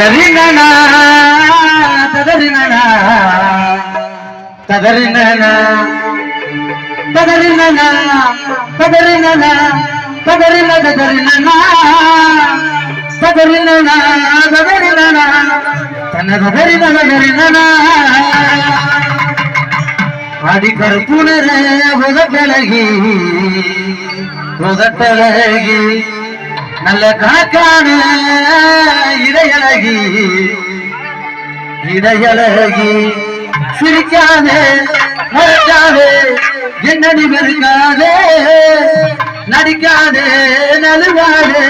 ததறினா ததறினா ததறினா ததறினா ததறினா ததறின ததறினா ததறினா ததறினா தன்ன ததறின ததறினா அடி கருப்புணர உதட்டழகி உதட்டழகி நல்ல கணக்கான இடையழகி இடையழகி சிரிக்காதே மறைக்காதே என்ன வெறுக்காதே நடிக்காதே நழுவாதே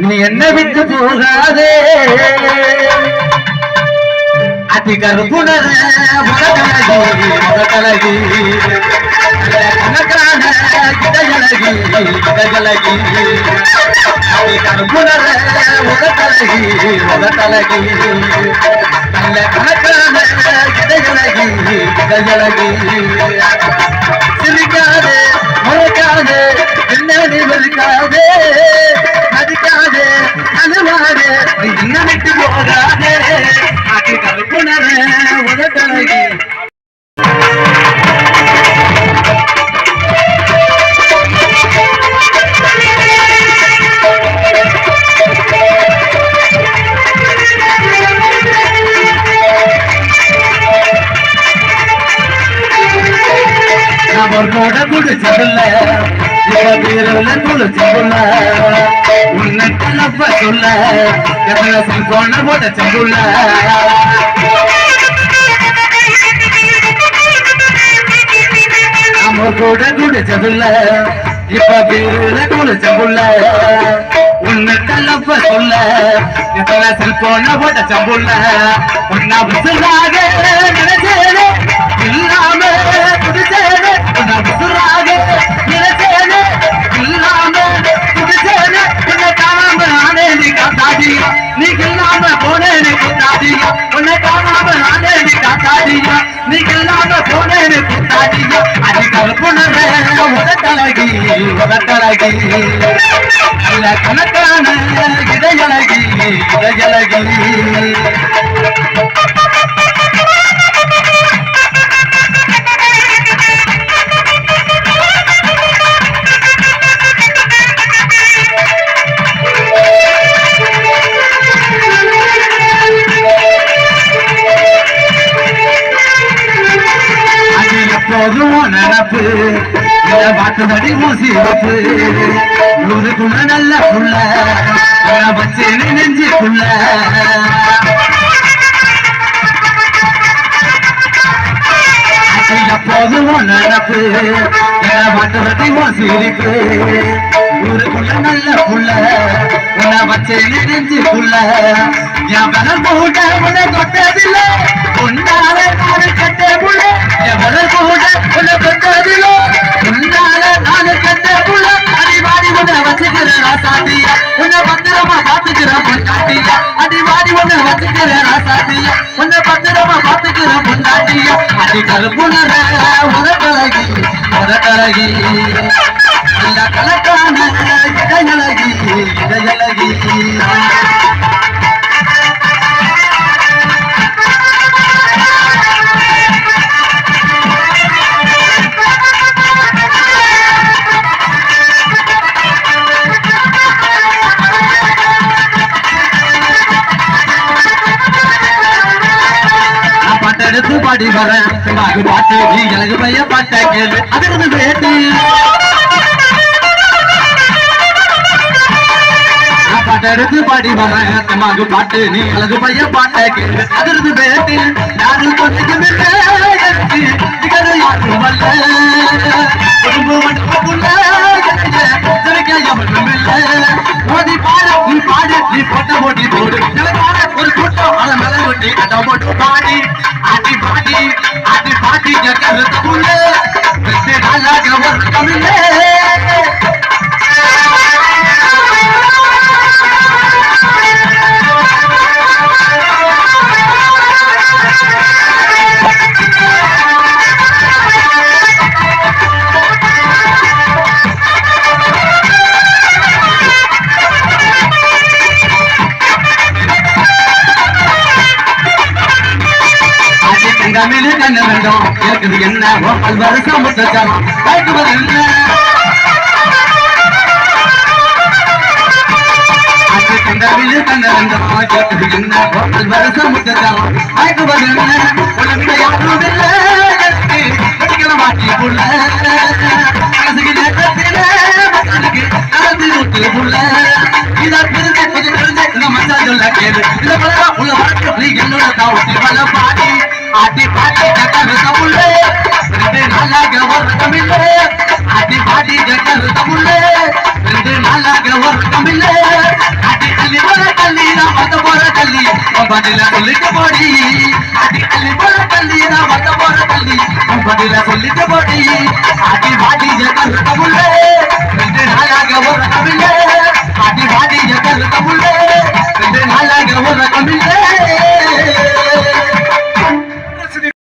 நீ என்ன விட்டு போகாதே. அதி கருப்புணர முகக்கழகி கணக்கான இடகழகி இடகழகி அதி கருப்புணர முகக்கழகி முகக்கழகி நல்ல கணக்கான இடகழகி இடகழகி சிரிக்காதே மறைக்காதே என்ன நீ வெறுக்காதே நடிக்காதே அழுவாதே நீ என்ன விட்டு போகாதே அதி கருப்புணர உதட்டழகி அவர்களோட குடிச்சதுல வீரல குளிச்சதுல உன்னை கலப்ப சொல்ல எவ்வளவு போன போட சொல்ல நம்ம கூட குடிச்சதுல இப்ப வீரல குளிச்சதுல உன்னை கலப்ப சொல்ல எவ்வளவு போன போட சொல்ல உன்னை விசுறாக நானே நீ காத்தாடியா நீ இல்லாம போனே நீ கூத்தாடியா அது கருப்புணர உதட்டழகி உதட்டழகி எப்போதும் நினப்பு இந்த பாட்டுதடி மூசிப்பு ஊருக்குள்ள நல்ல புள்ள. வச்சு நெஞ்சுக்குள்ள எப்போதும் நினப்பு இந்த பாட்டுதடி மூசிப்பு ஊருக்குள்ள நல்ல புள்ள. வச்சு நெஞ்சுக்குள்ள என் பலம் கூட உன்னை தொட்டதில்லை? உன்னால நாடு கட்ட புள்ள. என் பலம் கூட உன்னை தொட்டதில்லை? உன்னால நாடு கட்ட புள்ள. அடிவாடி உன்னை வச்சுக்கிற ராசாத்தியா. உன்னை பத்திரமா பாத்துக்கிற பொண்டாட்டியா. அடிவாடி உன்னை வச்சுக்கிற ராசாத்தியா. உன்னை பத்திரமா பாத்துக்கிற பொண்டாட்டியா. அடி கருப்புணர உதட்டழகி உதட்டழகி நல்ல கலக்கான இடையழகி இடையழகி பாடி பாட்டு நீ எனக்கு பையன் பாட்டை கேளு அதுக்கு இருந்து பாட்டெடுத்து பாடி வரேன் பாட்டு நீ அழகு பைய பாட்டை கேளு. அது இருந்து வேட்டு யாரும் கொஞ்சம் யாரும் வல்ல குடும்பம் மட்டும் புள்ள ஓடி பாடு நீ பாடு நீ போட்ட போட்டி போடு. எனக்கான ஒரு தமிழ் கண்ண வேண்டும் கேக்குது என்ன ஓ பல்வரசம் முத்தச்சாரம் கேட்குவது என்ன அது கண்டவிழு வேண்டும் என்ன கேட்குவது என்ன யாரும் இல்லை மாட்டி புள்ள மனசுக்கு நடந்து விட்டு புள்ள உங்க மச்சா சொல்ல கேளு. இந்த பழகம் உள்ள வழக்கு நீ என்னோட தாவத்தி பல பாடி ஆட்டி பாட்டி ஜக்கரு தமுள்ளே ரெண்டு நாளாக ஒரு தமிழே ஆட்டி பாட்டி ஜக்கரு தமுள்ளே ரெண்டு நாளாக ஒரு தமிழே ஆட்டி அள்ளி போற தள்ளி நான் வந்த போற தள்ளி. பதில சொல்லிட்டு போடி. ஆட்டி அள்ளி போற தள்ளி நான் வந்த போற தள்ளி. பதில சொல்லிட்டு போடி. ஆட்டி பாட்டி ஜக்கரு தமுள்ளே காட்டி காட்டி தமிழ் நாளாக ஒரு தமிழ்